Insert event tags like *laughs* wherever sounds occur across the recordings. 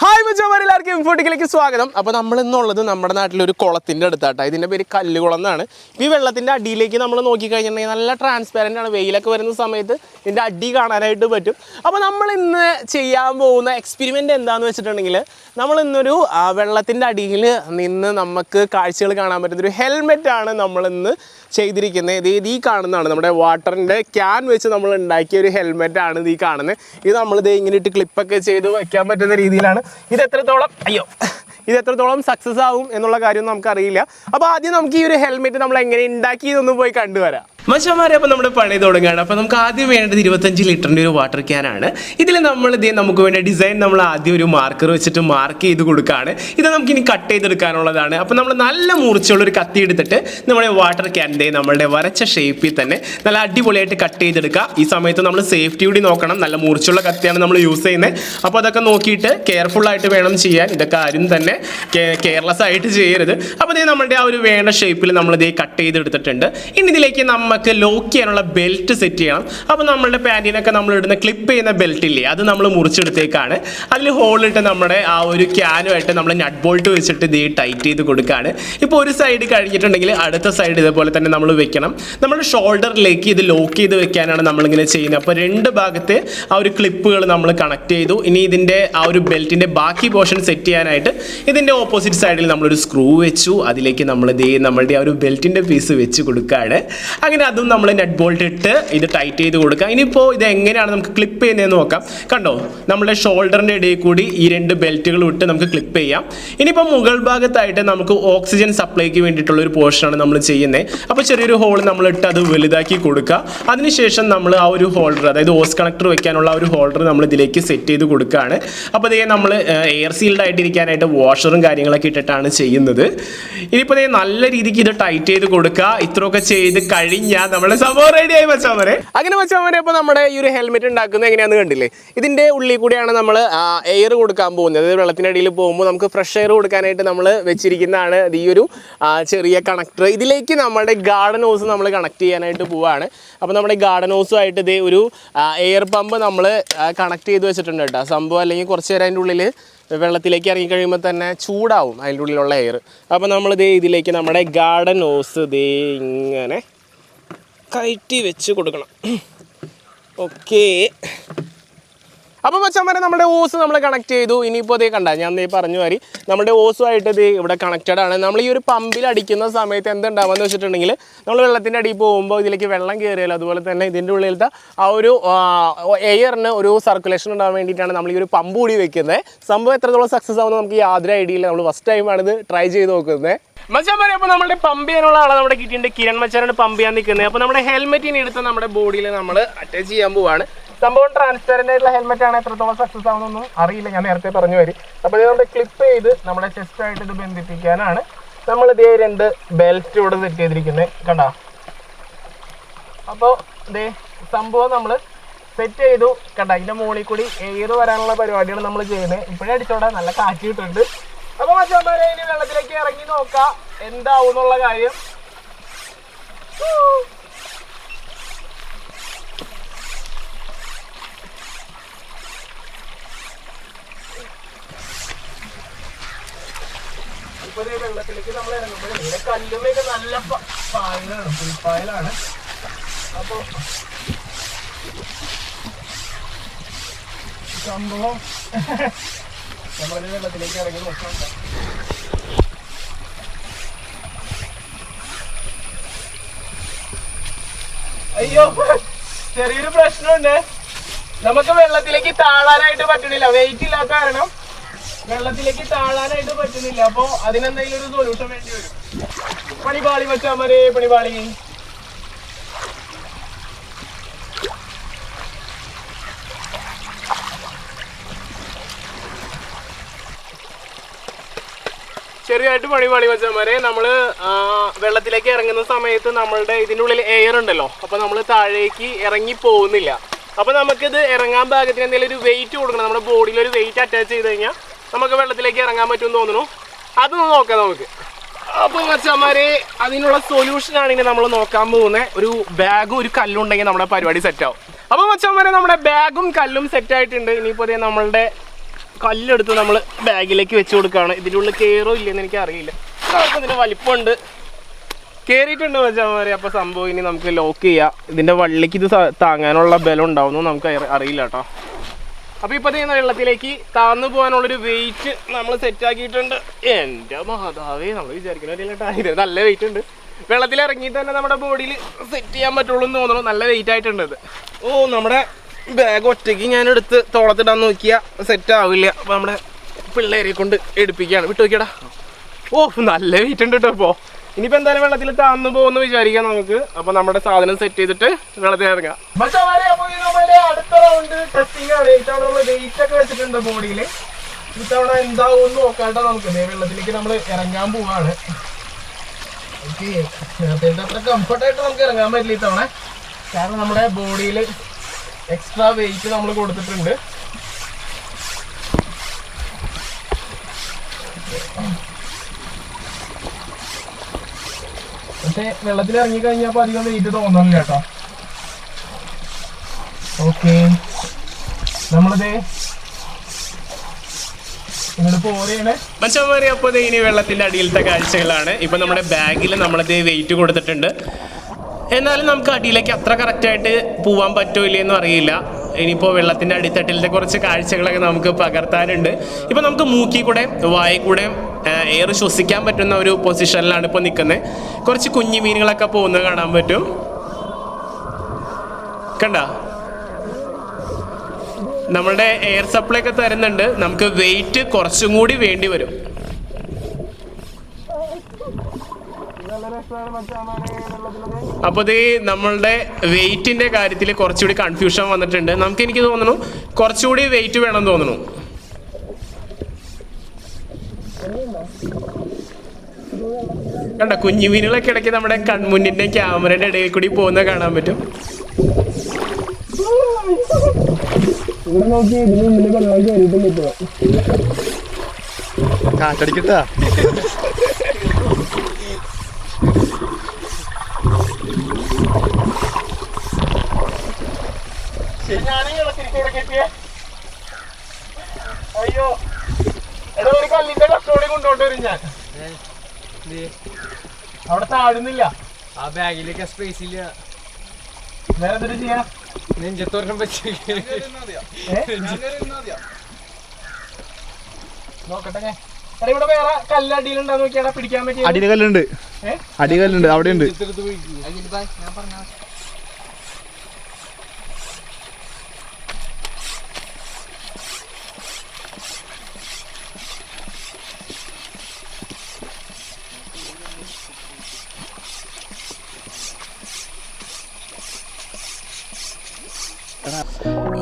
Hi മുജോമാർ എല്ലാവർക്കും ഇൻഫോട്ടിക്കിലേക്ക് സ്വാഗതം. അപ്പോൾ നമ്മൾ ഇന്നുള്ളത് നമ്മുടെ നാട്ടിലൊരു കുളത്തിന്റെ അടുത്താട്ടോ. ഇതിന്റെ പേര് കല്ലുകുളം എന്നാണ്. ഈ വെള്ളത്തിന്റെ അടിയിലേക്ക് നമ്മൾ നോക്കിക്കഴിഞ്ഞിട്ടുണ്ടെങ്കിൽ നല്ല ട്രാൻസ്പാരന്റ് ആണ്. വെയിലൊക്കെ വരുന്ന സമയത്ത് ഇതിന്റെ അടി കാണാനായിട്ട് പറ്റും. അപ്പോൾ നമ്മൾ ഇന്ന് ചെയ്യാൻ പോകുന്ന എക്സ്പെരിമെന്റ് എന്താണെന്ന് വെച്ചിട്ടുണ്ടെങ്കിൽ നമ്മൾ ഇന്നൊരു വെള്ളത്തിന്റെ അടിയിൽ നിന്ന് നമുക്ക് കാഴ്ചകൾ കാണാൻ പറ്റുന്ന ഒരു ഹെൽമെറ്റാണ് നമ്മൾ ഇന്ന് ചെയ്തിരിക്കുന്നത് ഇത് ഈ കാണുന്നതാണ്. നമ്മുടെ വാട്ടറിന്റെ ക്യാൻ വെച്ച് നമ്മൾ ഉണ്ടാക്കിയ ഒരു ഹെൽമെറ്റാണ് ഇത് ഈ കാണുന്നത് ഇത് നമ്മളിത് ഇങ്ങനെ ഇട്ട് ക്ലിപ്പൊക്കെ ചെയ്ത് വയ്ക്കാൻ പറ്റുന്ന രീതിയിലാണ്. ഇത് എത്രത്തോളം അയ്യോ. ഇത് എത്രത്തോളം സക്സസ് ആവും എന്നുള്ള കാര്യം നമുക്കറിയില്ല. അപ്പോൾ ആദ്യം നമുക്ക് ഈ ഒരു ഹെൽമെറ്റ് നമ്മൾ എങ്ങനെ ഉണ്ടാക്കി എന്നൊന്ന് പോയി കണ്ടുവരാം. മച്ചന്മാരെ അപ്പോൾ നമ്മുടെ പണി തുടങ്ങുകയാണ്. അപ്പോൾ നമുക്ക് ആദ്യം വേണ്ടത് ഇരുപത്തഞ്ച് ലിറ്ററിന്റെ ഒരു വാട്ടർ ക്യാനാണ് ഇതിൽ നമ്മൾ ഇത് നമുക്ക് വേണ്ട ഡിസൈൻ നമ്മൾ ആദ്യം ഒരു മാർക്കർ വെച്ചിട്ട് മാർക്ക് ചെയ്ത് കൊടുക്കുകയാണ്. ഇത് നമുക്ക് ഇനി കട്ട് ചെയ്തെടുക്കാനുള്ളതാണ്. അപ്പോൾ നമ്മൾ നല്ല മൂർച്ചയുള്ള ഒരു കത്തി എടുത്തിട്ട് നമ്മുടെ വാട്ടർ ക്യാനിന്റെ നമ്മളുടെ വരച്ച ഷേപ്പിൽ തന്നെ നല്ല അടിപൊളിയായിട്ട് കട്ട് ചെയ്തെടുക്കുക. ഈ സമയത്ത് നമ്മൾ സേഫ്റ്റി കൂടി നോക്കണം. നല്ല മൂർച്ചയുള്ള കത്തിയാണ് നമ്മൾ യൂസ് ചെയ്യുന്നത്. അപ്പോൾ അതൊക്കെ നോക്കിയിട്ട് കെയർഫുള്ളായിട്ട് വേണം ചെയ്യാൻ. ഇതൊക്കെ ആരും തന്നെ കെയർലെസ് ആയിട്ട് ചെയ്യരുത്. അപ്പോൾ ഇതേ നമ്മളുടെ ആ ഒരു വേണ്ട ഷേപ്പിൽ നമ്മളിതേ കട്ട് ചെയ്തെടുത്തിട്ടുണ്ട്. ഇനി ഇതിലേക്ക് നമുക്ക് ലോക്ക് ചെയ്യാനുള്ള ബെൽറ്റ് സെറ്റ് ചെയ്യണം. അപ്പോൾ നമ്മളുടെ പാന്റിനൊക്കെ നമ്മൾ ഇടുന്ന ക്ലിപ്പ് ചെയ്യുന്ന ബെൽറ്റ് ഇല്ലേ അത് നമ്മൾ മുറിച്ചെടുത്തേക്കാണ്. അതിൽ ഹോളിട്ട് നമ്മുടെ ആ ഒരു ക്യാനുമായിട്ട് നമ്മൾ നട്ട് ബോൾട്ട് വെച്ചിട്ട് ഇതേ ടൈറ്റ് ചെയ്ത് കൊടുക്കുകയാണ് ഇപ്പോൾ ഒരു സൈഡ് കഴിഞ്ഞിട്ടുണ്ടെങ്കിൽ അടുത്ത സൈഡ് ഇതേപോലെ തന്നെ നമ്മൾ വെക്കണം. നമ്മുടെ ഷോൾഡറിലേക്ക് ഇത് ലോക്ക് ചെയ്ത് വെക്കാനാണ് നമ്മളിങ്ങനെ ചെയ്യുന്നത്. അപ്പോൾ രണ്ട് ഭാഗത്ത് ആ ഒരു ക്ലിപ്പുകൾ നമ്മൾ കണക്ട് ചെയ്തു. ഇനി ഇതിന്റെ ആ ഒരു ബെൽറ്റിന്റെ ബാക്കി പോർഷൻ സെറ്റ് ചെയ്യാനായിട്ട് ഇതിന്റെ ഓപ്പോസിറ്റ് സൈഡിൽ നമ്മളൊരു സ്ക്രൂ വെച്ചു. അതിലേക്ക് നമ്മൾ ഇതേ നമ്മളുടെ ആ ഒരു ബെൽറ്റിന്റെ പീസ് വെച്ച് കൊടുക്കുകയാണ് അങ്ങനെ അതും നമ്മൾ നെറ്റ് ബോൾട്ട് ഇട്ട് ഇത് ടൈറ്റ് ചെയ്ത് കൊടുക്കുക ഇനിയിപ്പോൾ ഇത് എങ്ങനെയാണ് നമുക്ക് ക്ലിപ്പ് ചെയ്യുന്നതെന്ന് നോക്കാം. കണ്ടോ? നമ്മുടെ ഷോൾഡറിന്റെ ഇടയിൽ കൂടി ഈ രണ്ട് ബെൽറ്റുകൾ ഇട്ട് നമുക്ക് ക്ലിപ്പ് ചെയ്യാം. ഇനിയിപ്പോൾ മുകൾ ഭാഗത്തായിട്ട് നമുക്ക് ഓക്സിജൻ സപ്ലൈക്ക് വേണ്ടിയിട്ടുള്ള ഒരു പോർഷനാണ് നമ്മൾ ചെയ്യുന്നത് അപ്പോൾ ചെറിയൊരു ഹോൾ നമ്മൾ ഇട്ട് അത് വലുതാക്കി കൊടുക്കുക. അതിനുശേഷം നമ്മൾ ആ ഒരു ഹോൾഡർ അതായത് ഓസ് കണക്ടർ വെക്കാനുള്ള ഒരു ഹോൾഡർ നമ്മൾ ഇതിലേക്ക് സെറ്റ് ചെയ്ത് കൊടുക്കുകയാണ്. അപ്പോൾ ഇതേ നമ്മൾ എയർ സീൽഡ് ആയിട്ടിരിക്കാനായിട്ട് വാഷറും കാര്യങ്ങളൊക്കെ ഇട്ടിട്ടാണ് ചെയ്യുന്നത്. ഇനിയിപ്പോൾ നല്ല രീതിക്ക് ഇത് ടൈറ്റ് ചെയ്ത് കൊടുക്കുക. ഇത്രയൊക്കെ ചെയ്ത് കഴിഞ്ഞാൽ നമ്മുടെ സംഭവം റെഡി ആയി വെച്ചാൽ അങ്ങനെ മച്ചാമരെ ഇപ്പൊ നമ്മുടെ ഈ ഒരു ഹെൽമെറ്റ് ഉണ്ടാക്കുന്നത് എങ്ങനെയാണെന്ന് കണ്ടില്ലേ? ഇതിന്റെ ഉള്ളിൽ കൂടിയാണ് നമ്മൾ എയർ കൊടുക്കാൻ പോകുന്നത്. വെള്ളത്തിനടിയിൽ പോകുമ്പോൾ നമുക്ക് ഫ്രഷ് എയർ കൊടുക്കാനായിട്ട് നമ്മൾ വെച്ചിരിക്കുന്നതാണ് ഈ ഒരു ചെറിയ കണക്ടർ ഇതിലേക്ക് നമ്മുടെ ഗാർഡൻ ഹൗസ് നമ്മൾ കണക്ട് ചെയ്യാനായിട്ട് പോവാണ്. അപ്പോൾ നമ്മുടെ ഗാർഡൻ ഹൗസുമായിട്ട് ഇതേ ഒരു എയർ പമ്പ് നമ്മൾ കണക്ട് ചെയ്ത് വെച്ചിട്ടുണ്ട് കേട്ടോ. സംഭവം അല്ലെങ്കിൽ കുറച്ച് നേരം അതിന്റെ ഉള്ളിൽ വെള്ളത്തിലേക്ക് ഇറങ്ങി കഴിയുമ്പോൾ തന്നെ ചൂടാവും അതിന്റെ ഉള്ളിലുള്ള എയർ അപ്പോൾ നമ്മൾ ദേ ഇതിലേക്ക് നമ്മുടെ ഗാർഡൻ ഹോസ് ദേ ഇങ്ങനെ കയറ്റി വെച്ച് കൊടുക്കണം. *clears throat* ഓക്കേ അപ്പോൾ മച്ചന്മാരെ നമ്മുടെ ഓസ് നമ്മൾ കണക്ട് ചെയ്തു. ഇനിയിപ്പോൾ അതേ കണ്ട ഞാൻ നീ പറഞ്ഞു വരി നമ്മുടെ ഓസുമായിട്ട് ഇത് ഇവിടെ കണക്റ്റഡ് ആണ്. നമ്മൾ ഈ ഒരു പമ്പിൽ അടിക്കുന്ന സമയത്ത് എന്തുണ്ടാവുമെന്ന് വെച്ചിട്ടുണ്ടെങ്കിൽ നമ്മൾ വെള്ളത്തിന്റെ അടിയിൽ പോകുമ്പോൾ ഇതിലേക്ക് വെള്ളം കയറിയാലോ അതുപോലെ തന്നെ ഇതിന്റെ ഉള്ളിലത്തെ ആ ഒരു എയറിന് ഒരു സർക്കുലേഷൻ ഉണ്ടാകാൻ വേണ്ടിയിട്ടാണ് നമ്മൾ ഈ ഒരു പമ്പ് കൂടി വെക്കുന്നത് സംഭവം എത്രത്തോളം സക്സസ് ആവുമെന്ന് നമുക്ക് യാതൊരു ഐഡിയ ഇല്ല. നമ്മൾ ഫസ്റ്റ് ടൈമാണ് ഇത് ട്രൈ ചെയ്ത് നോക്കുന്നത്. മച്ചാൻ പറയാം അപ്പോൾ നമ്മുടെ പമ്പ് ചെയ്യാനുള്ള ആളെ നമ്മുടെ കിട്ടിയിട്ട് കിരൺ മച്ചാനാണ് പമ്പ് ചെയ്യാൻ നിൽക്കുന്നത്. അപ്പോൾ നമ്മുടെ ഹെൽമെറ്റിന് എടുത്ത് നമ്മുടെ ബോഡിയിൽ നമ്മൾ അറ്റാച്ച് ചെയ്യാൻ പോവാണ്. സംഭവം ട്രാൻസ്പെറന്റ് ആയിട്ടുള്ള ഹെൽമെറ്റ് ആണ് എത്രത്തോളം സക്സസ് ആവുന്നൊന്നും അറിയില്ല. ഞാൻ നേരത്തെ പറഞ്ഞു വരും അപ്പോൾ ഇത് നമ്മുടെ ക്ലിപ്പ് ചെയ്ത് നമ്മുടെ ചെസ്റ്റ് ആയിട്ട് ഇത് ബന്ധിപ്പിക്കാനാണ്. നമ്മൾ ഇതേ രണ്ട് ബെൽറ്റ് ഇവിടെ സെറ്റ് ചെയ്തിരിക്കുന്നത് കണ്ടോ? അപ്പോൾ ഇതേ സംഭവം നമ്മൾ സെറ്റ് ചെയ്തു. കണ്ട? അതിന്റെ മുകളിൽ കൂടി എയർ വരാനുള്ള പരിപാടിയാണ് നമ്മൾ ചെയ്യുന്നത് ഇപ്പോഴേ അടിച്ചോടെ. നല്ല കാറ്റ് കിട്ടുന്നുണ്ട്. അപ്പോൾ മച്ചാന്മാരെ ഇനി വെള്ളത്തിലേക്ക് ഇറങ്ങി നോക്കാം. എന്താവും എന്നുള്ള കാര്യം ഇപ്പൊ ദേ വെള്ളത്തിലേക്ക് നമ്മൾ ഇറങ്ങുമ്പോൾ ഇവിടെ കല്ലുമൊക്കെ നല്ല പായലാണ് പുൽപ്പായലാണ് അപ്പൊ സംഭവം *laughs* നമ്മളൊരു വെള്ളത്തിലേക്ക് ഇറങ്ങി നോക്കാം. അയ്യോ ചെറിയൊരു പ്രശ്നമുണ്ട്. നമുക്ക് വെള്ളത്തിലേക്ക് താഴാനായിട്ട് പറ്റണില്ല. വെയിറ്റ് ഇല്ലാത്ത കാരണം വെള്ളത്തിലേക്ക് താഴാനായിട്ട് പറ്റുന്നില്ല. അപ്പൊ അതിനെന്തെങ്കിലും ഒരു സൊല്യൂഷൻ വേണ്ടി വരും. പണിപാളി വെച്ചാൽ മതി പണിപാളി. ചെറിയായിട്ട് പണി പണി വെച്ചാൽ നമ്മൾ വെള്ളത്തിലേക്ക് ഇറങ്ങുന്ന സമയത്ത് നമ്മളുടെ ഇതിനുള്ളിൽ എയർ ഉണ്ടല്ലോ. അപ്പോൾ നമ്മൾ താഴേക്ക് ഇറങ്ങി പോകുന്നില്ല. അപ്പോൾ നമുക്കിത് ഇറങ്ങാൻ ഭാഗത്തിന് എന്തെങ്കിലും ഒരു വെയിറ്റ് കൊടുക്കണം. നമ്മുടെ ബോഡിയിൽ ഒരു വെയിറ്റ് അറ്റാച്ച് ചെയ്ത് കഴിഞ്ഞാൽ നമുക്ക് വെള്ളത്തിലേക്ക് ഇറങ്ങാൻ പറ്റുമെന്ന് തോന്നുന്നു. അതൊന്ന് നോക്കാം നമുക്ക്. അപ്പോൾ മച്ചന്മാരെ അതിനുള്ള സൊല്യൂഷൻ ആണെങ്കിൽ നമ്മൾ നോക്കാൻ പോകുന്നത്. ഒരു ബാഗും ഒരു കല്ലും ഉണ്ടെങ്കിൽ നമ്മുടെ പരിപാടി സെറ്റ് ആവും. അപ്പോൾ മച്ചാമാരെ നമ്മുടെ ബാഗും കല്ലും സെറ്റ് ആയിട്ടുണ്ട്. ഇനിയിപ്പോൾ നമ്മളുടെ കല്ലെടുത്ത് നമ്മൾ ബാഗിലേക്ക് വെച്ച് കൊടുക്കുകയാണ്. ഇതിന്റെ ഉള്ളിൽ കയറോ ഇല്ലെന്ന് എനിക്ക് അറിയില്ല. നമുക്ക് ഇതിന് വലിപ്പമുണ്ട്. കയറിയിട്ടുണ്ട് മച്ചാമാരെ. അപ്പോൾ സംഭവം ഇനി നമുക്ക് ലോക്ക് ചെയ്യാം. ഇതിന്റെ വള്ളിക്ക് ഇത് താങ്ങാനുള്ള ബലം ഉണ്ടാവുന്നു നമുക്ക് അറിയില്ല കേട്ടോ. അപ്പോൾ ഇപ്പോൾ ചെയ്യുന്ന വെള്ളത്തിലേക്ക് താന്നു പോകാനുള്ളൊരു വെയിറ്റ് നമ്മൾ സെറ്റ് ആക്കിയിട്ടുണ്ട്. എന്റെ മാതാവേ നമ്മൾ വിചാരിക്കുന്ന ഇത് നല്ല വെയിറ്റ് ഉണ്ട്. വെള്ളത്തിൽ ഇറങ്ങിയിട്ട് തന്നെ നമ്മുടെ ബോഡിയിൽ സെറ്റ് ചെയ്യാൻ പറ്റുള്ളൂ എന്ന് തോന്നുന്നു. നല്ല വെയിറ്റ് ആയിട്ടുണ്ട് ഇത്. ഓ നമ്മുടെ ബാഗ് ഒറ്റയ്ക്ക് ഞാൻ എടുത്ത് തോളത്തിടാൻ നോക്കിയാൽ സെറ്റ് ആവില്ല. അപ്പോൾ നമ്മുടെ പിള്ളേരെ കൊണ്ട് എടുപ്പിക്കുകയാണ്. വിട്ടു നോക്കിയടാ. ഓ നല്ല വെയിറ്റ് ഉണ്ട് കേട്ടോ ഇപ്പോൾ ഇനിയിപ്പോൾ എന്തായാലും വെള്ളത്തിൽ താന്നു പോകുമെന്ന് വിചാരിക്കാം നമുക്ക്. അപ്പോൾ നമ്മുടെ സാധനം സെറ്റ് ചെയ്തിട്ട് വെള്ളത്തിൽ ഇറങ്ങാം. അടുത്ത റൗണ്ട് ടെസ്റ്റിംഗ് ആണ്. ഇത്തവണ ഒക്കെ വെച്ചിട്ടുണ്ട് ബോഡിയിൽ ഇത്തവണ എന്താവും എന്ന് നോക്കാട്ടോ നമുക്ക്. വെള്ളത്തിലേക്ക് നമ്മൾ ഇറങ്ങാൻ പോവാണ്. നേരത്തെ അത്ര കംഫർട്ടായിട്ട് നമുക്ക് ഇറങ്ങാൻ പറ്റില്ല ഇത്തവണ കാരണം നമ്മുടെ ബോഡിയിൽ എക്സ്ട്രാ വെയിറ്റ് നമ്മൾ കൊടുത്തിട്ടുണ്ട്. പക്ഷേ വെള്ളത്തിൽ ഇറങ്ങി കഴിഞ്ഞപ്പോൾ അധികം വെയിറ്റ് തോന്നുന്നില്ല കേട്ടോ. ഓക്കെ നമ്മളിത് മച്ചന്മാരെ അപ്പോൾ ഇനി വെള്ളത്തിന്റെ അടിയിലത്തെ കാഴ്ചകളാണ്. ഇപ്പൊ നമ്മുടെ ബാഗിൽ നമ്മളത് വെയിറ്റ് കൊടുത്തിട്ടുണ്ട്. എന്നാലും നമുക്ക് അടിയിലേക്ക് അത്ര കറക്റ്റായിട്ട് പോവാൻ പറ്റോ എന്ന് അറിയില്ല. ഇനിയിപ്പോൾ വെള്ളത്തിന്റെ അടിത്തട്ടിലത്തെ കുറച്ച് കാഴ്ചകളൊക്കെ നമുക്ക് പകർത്താനുണ്ട്. ഇപ്പോൾ നമുക്ക് മൂക്കി കൂടെ വായി കൂടെ എയർ ശ്വസിക്കാൻ പറ്റുന്ന ഒരു പൊസിഷനിലാണ് ഇപ്പോൾ നിൽക്കുന്നത് കുറച്ച് കുഞ്ഞു മീനുകളൊക്കെ പോകുന്നത് കാണാൻ പറ്റും. കണ്ട? നമ്മളുടെ എയർ സപ്ലൈ ഒക്കെ തരുന്നുണ്ട്. നമുക്ക് വെയിറ്റ് കുറച്ചും കൂടി വേണ്ടി വരും. അപ്പോൾ ഇത് നമ്മളുടെ വെയിറ്റിന്റെ കാര്യത്തിൽ കുറച്ചുകൂടി കൺഫ്യൂഷൻ വന്നിട്ടുണ്ട്. നമുക്ക് എനിക്ക് തോന്നുന്നു കുറച്ചുകൂടി വെയിറ്റ് വേണം തോന്നുന്നു. കണ്ട കുഞ്ഞു മീനുകളൊക്കെ ഇടയ്ക്ക് നമ്മുടെ കൺമുന്നിന്റെ ക്യാമറയുടെ ഇടയിൽ കൂടി പോകുന്ന കാണാൻ പറ്റും. കാറ്റടിക്കട്ടാ. അയ്യോ. എടാ ഒരു കല്ലിന്റെ കസ്റ്റോടി കൊണ്ടോട്ട് വരും ഞാൻ. അവിടെ താഴുന്നില്ല ആ ബാഗിലേക്ക് സ്പേസ് ഇല്ല. വേറെ എന്തൊരു ചെയ്യാ? നെഞ്ചത്തോരം വെച്ച് നോക്കട്ടെ. എടാ ഇവിടെ വേറെ നോക്കിയാടാ പിടിക്കാൻ പറ്റിയ അടിയിൽ കല്ലുണ്ട്. അടി കല്ലുണ്ട്. അവിടെ ഉണ്ട് ഞാൻ പറഞ്ഞ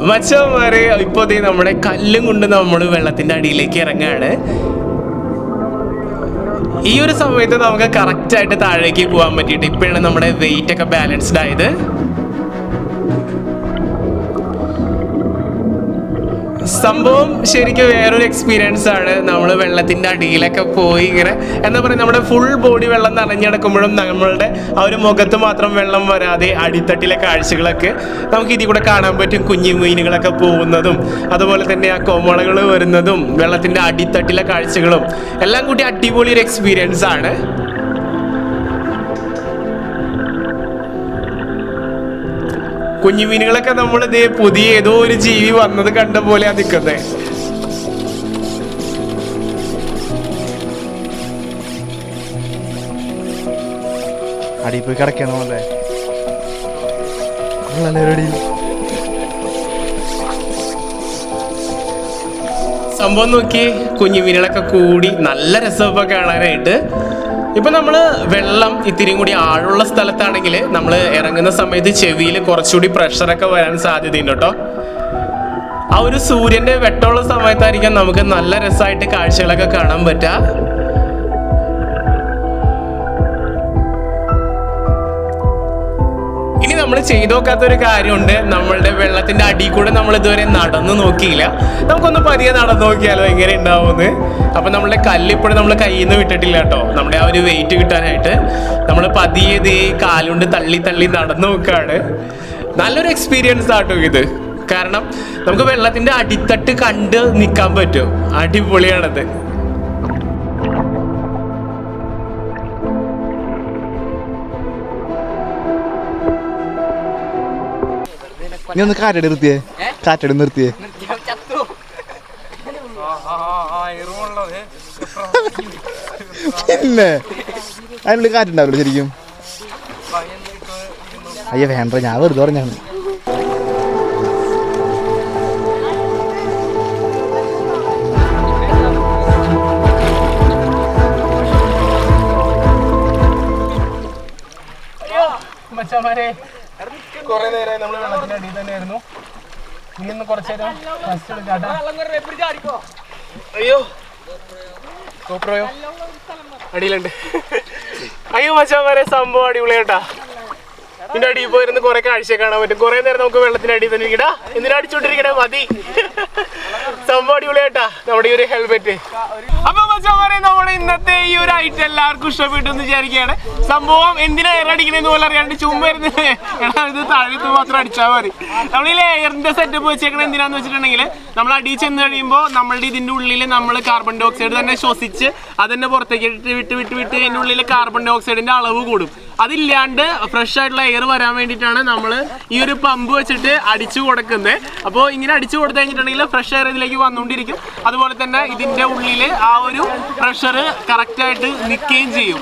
മച്ചന്മാരെ ഇപ്പോ നമ്മുടെ കല്ലും കൊണ്ട് നമ്മൾ വെള്ളത്തിന്റെ അടിയിലേക്ക് ഇറങ്ങാണ്. ഈ ഒരു സമയത്ത് നമുക്ക് കറക്റ്റ് ആയിട്ട് താഴേക്ക് പോകാൻ പറ്റിയിട്ട് ഇപ്പോഴാണ് നമ്മുടെ വെയിറ്റ് ഒക്കെ ബാലൻസ്ഡ് ആയത്. സംഭവം ശരിക്കും വേറൊരു എക്സ്പീരിയൻസ് ആണ്. നമ്മൾ വെള്ളത്തിന്റെ അടിയിലൊക്കെ പോയി ഇങ്ങനെ എന്താ പറയുക നമ്മുടെ ഫുൾ ബോഡി വെള്ളം നിറഞ്ഞെടുക്കുമ്പോഴും നമ്മളുടെ ആ ഒരു മുഖത്ത് മാത്രം വെള്ളം വരാതെ അടിത്തട്ടിലെ കാഴ്ചകളൊക്കെ നമുക്ക് ഇതിൽ കൂടെ കാണാൻ പറ്റും. കുഞ്ഞു മീനുകളൊക്കെ പോകുന്നതും അതുപോലെ തന്നെ ആ കോമളകൾ വരുന്നതും വെള്ളത്തിന്റെ അടിത്തട്ടിലെ കാഴ്ചകളും എല്ലാം കൂടി അടിപൊളി ഒരു എക്സ്പീരിയൻസ് ആണ്. കുഞ്ഞു മീനുകളൊക്കെ നമ്മൾ ഇതേ പുതിയ ഏതോ ഒരു ജീവി വന്നത് കണ്ട പോലെയാ നിൽക്കുന്നത് അടി പോയി കിടക്കണം അല്ലേ? സംഭവം നോക്കി കുഞ്ഞു മീനുകളൊക്കെ കൂടി നല്ല രസമൊക്കെ കാണാനായിട്ട് ഇപ്പൊ നമ്മൾ വെള്ളം ഇത്തിരിയും കൂടി ആഴുള്ള സ്ഥലത്താണെങ്കിൽ നമ്മൾ ഇറങ്ങുന്ന സമയത്ത് ചെവിയിൽ കുറച്ചുകൂടി പ്രഷറൊക്കെ വരാൻ സാധ്യതയുണ്ട് കേട്ടോ. ആ ഒരു സൂര്യന്റെ വെട്ടമുള്ള സമയത്തായിരിക്കാം നമുക്ക് നല്ല രസമായിട്ട് കാഴ്ചകളൊക്കെ കാണാൻ പറ്റുക. നമ്മൾ നോക്കാത്ത ഒരു കാര്യമുണ്ട്. നമ്മളുടെ വെള്ളത്തിന്റെ അടി കൂടെ നമ്മൾ ഇതുവരെ നടന്നു നോക്കിയില്ല. നമുക്കൊന്ന് പതിയെ നടന്നു നോക്കിയാലോ എങ്ങനെ ഉണ്ടാവുമെന്ന്. അപ്പൊ നമ്മളുടെ കല്ല് ഇപ്പോഴും നമ്മൾ കയ്യിൽ നിന്ന് വിട്ടിട്ടില്ല കേട്ടോ. നമ്മുടെ ആ ഒരു വെയിറ്റ് കിട്ടാനായിട്ട്. നമ്മൾ പതിയെ ദേ കാലുകൊണ്ട് തള്ളി തള്ളി നടന്നു നോക്കാണ്. നല്ലൊരു എക്സ്പീരിയൻസ് ആട്ടോ ഇത്. കാരണം നമുക്ക് വെള്ളത്തിന്റെ അടിത്തട്ട് കണ്ട് നിൽക്കാൻ പറ്റും. അടിപൊളിയാണത്. നീ ഒന്ന് കാറ്റടി നിർത്തിയേ. കാറ്റടി നിർത്തിയേ. പിന്നെ? അതിനുള്ളിൽ കാറ്റുണ്ടാവില്ല ശരിക്കും? അയ്യോ വേണ്ട ഞാൻ വെറുതെ പറഞ്ഞാണ് മച്ചാമാരെ കുറെ നേരമായി നമ്മൾ വെള്ളത്തിന്റെ അടിയിൽ തന്നെയായിരുന്നു. ഇനി ഒന്ന് കുറച്ച് നേരം റെസ്റ്റ് എടുക്കാട്ടോ അയ്യോ. ഗോപ്രോയോ അടിയിലുണ്ട്. അയ്യോ മച്ചാമാരെ സംഭവം അടിപൊളിയാട്ടാ ഇതിന്റെ അടിയിൽ പോയിരുന്ന് കുറെ കാഴ്ച കാണാൻ പറ്റും. കുറെ നേരം നമുക്ക് വെള്ളത്തിന്റെ അടിയിൽ തന്നെ ഇരിക്കടാ എന്തിനാ അടിച്ചോണ്ടിരിക്കണേ? മതി. സംഭവം അടിപൊളിയാട്ടാ നമ്മുടെ ഈ ഒരു ഹെൽമെറ്റ് അപ്പൊ മച്ചാമാരെ നമ്മുടെ ഇന്നത്തെ ഈ ഒരു ഐറ്റം എല്ലാവർക്കും ഇഷ്ടപ്പെട്ടു എന്ന് വിചാരിക്കുകയാണ്. സംഭവം എന്തിനാ എയർ പോലെ അറിയാണ്ട് ചുമ്മാ ഇരുന്ന് എടാ ഇത് താഴത്ത് മാത്രം അടിച്ചാൽ മതി. നമ്മൾ ഈ ലെയറിന്റെ സെറ്റപ്പ് വെച്ചേക്കണത് എന്തിനാന്ന് വെച്ചിട്ടുണ്ടെങ്കിൽ നമ്മൾ അടിയിൽ ചെന്ന് കഴിയുമ്പോൾ നമ്മളുടെ ഇതിന്റെ ഉള്ളിൽ നമ്മൾ കാർബൺ ഡൈ ഓക്സൈഡ് തന്നെ ശ്വസിച്ച് അതിന്റെ പുറത്തേക്ക് ഇട്ട് വിട്ട് വിട്ട് വിട്ട് അതിന്റെ ഉള്ളിൽ കാർബൺ ഡൈ ഓക്സൈഡിന്റെ അളവ് കൂടും. അതില്ലാണ്ട് ഫ്രഷ് ആയിട്ടുള്ള എയർ വരാൻ വേണ്ടിയിട്ടാണ് നമ്മൾ ഈ ഒരു പമ്പ് വെച്ചിട്ട് അടിച്ചു കൊടുക്കുന്നത് അപ്പോൾ ഇങ്ങനെ അടിച്ചു കൊടുത്തു കഴിഞ്ഞിട്ടുണ്ടെങ്കിൽ ഫ്രഷ് എയർ ഇതിലേക്ക് വന്നുകൊണ്ടിരിക്കും. അതുപോലെ തന്നെ ഇതിന്റെ ഉള്ളിൽ ആ ഒരു പ്രഷർ കറക്റ്റായിട്ട് നിൽക്കുകയും ചെയ്യും.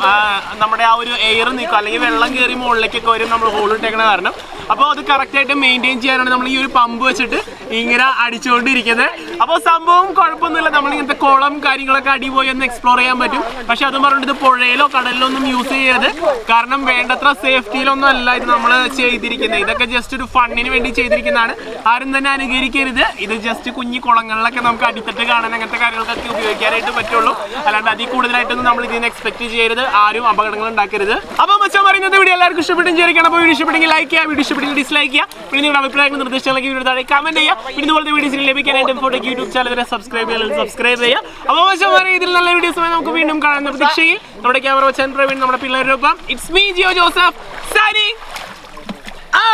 നമ്മുടെ ആ ഒരു എയർ നിൽക്കും അല്ലെങ്കിൽ വെള്ളം കയറി മുകളിലേക്കൊക്കെ വരും നമ്മൾ ഹോൾ ഇട്ടേക്കണ കാരണം. അപ്പോൾ അത് കറക്റ്റായിട്ട് മെയിന്റെയിൻ ചെയ്യാനാണ് നമ്മൾ ഈ ഒരു പമ്പ് വെച്ചിട്ട് ഇങ്ങനെ അടിച്ചുകൊണ്ടിരിക്കുന്നത് അപ്പോൾ സംഭവം കുഴപ്പമൊന്നുമില്ല. നമ്മൾ ഇങ്ങനത്തെ കുളം കാര്യങ്ങളൊക്കെ അടിപോയി ഒന്ന് എക്സ്പ്ലോർ ചെയ്യാൻ പറ്റും. പക്ഷെ അത് പറഞ്ഞിട്ട് ഇത് പുഴയിലോ കടലിലോ ഒന്നും യൂസ് ചെയ്യരുത് കാരണം വേണ്ടത്ര സേഫ്റ്റിയിലൊന്നും അല്ല ഇത് നമ്മൾ ചെയ്തിരിക്കുന്നത് ഇതൊക്കെ ജസ്റ്റ് ഒരു ഫണ്ണിന് വേണ്ടി ചെയ്തിരിക്കുന്നതാണ്. ആരും തന്നെ അനുകരിക്കരുത്. ഇത് ജസ്റ്റ് കുഞ്ഞി കുളങ്ങളിലൊക്കെ നമുക്ക് അടിത്തട്ട് കാണാൻ അങ്ങനത്തെ കാര്യങ്ങൾക്കൊക്കെ ഉപയോഗിക്കാനായിട്ട് പറ്റുള്ളൂ. അല്ലാണ്ട് അതിൽ കൂടുതലായിട്ടൊന്നും നമ്മൾ ഇതിന് എക്സ്പെക്ട് ചെയ്യരുത്. ആരും അപകടങ്ങൾ ഉണ്ടാക്കരുത്. അപ്പോൾ മച്ചാൻ പറയുന്നത് വീഡിയോ എല്ലാവർക്കും ഇഷ്ടപ്പെട്ടും ചേരിക്കണം അപ്പോൾ വീഡിയോ ഇഷ്ടപ്പെട്ടെങ്കിൽ ലൈക്ക് ചെയ്യുക വീഡിയോ ഇഷ്ടപ്പെട്ടെങ്കിൽ ഡിസ്ലൈക്ക് ചെയ്യുക. പിന്നെ നിങ്ങളുടെ അഭിപ്രായങ്ങൾ നിർദ്ദേശങ്ങളൊക്കെ വീഡിയോ താഴെ കമന്റ് ചെയ്യുക. പിന്നെ ഇതുപോലത്തെ വീഡിയോസിന് ലഭിക്കാനായിട്ട് ഫോട്ടോ യൂട്യൂബ് ചാനൽ സബ്സ്ക്രൈബ് ചെയ്യാൻ സബ്സ്ക്രൈബ് ചെയ്യുക. അപ്പോൾ മച്ചാൻ പറയും ഇതിൽ നല്ല വീഡിയോസുമായി നമുക്ക് വീണ്ടും കാണുന്ന പ്രതീക്ഷയിൽ നമ്മുടെ ക്യാമറ വച്ചൻ പ്രവീൺ നമ്മുടെ ഒപ്പം. It's me Jio Joseph sari ആ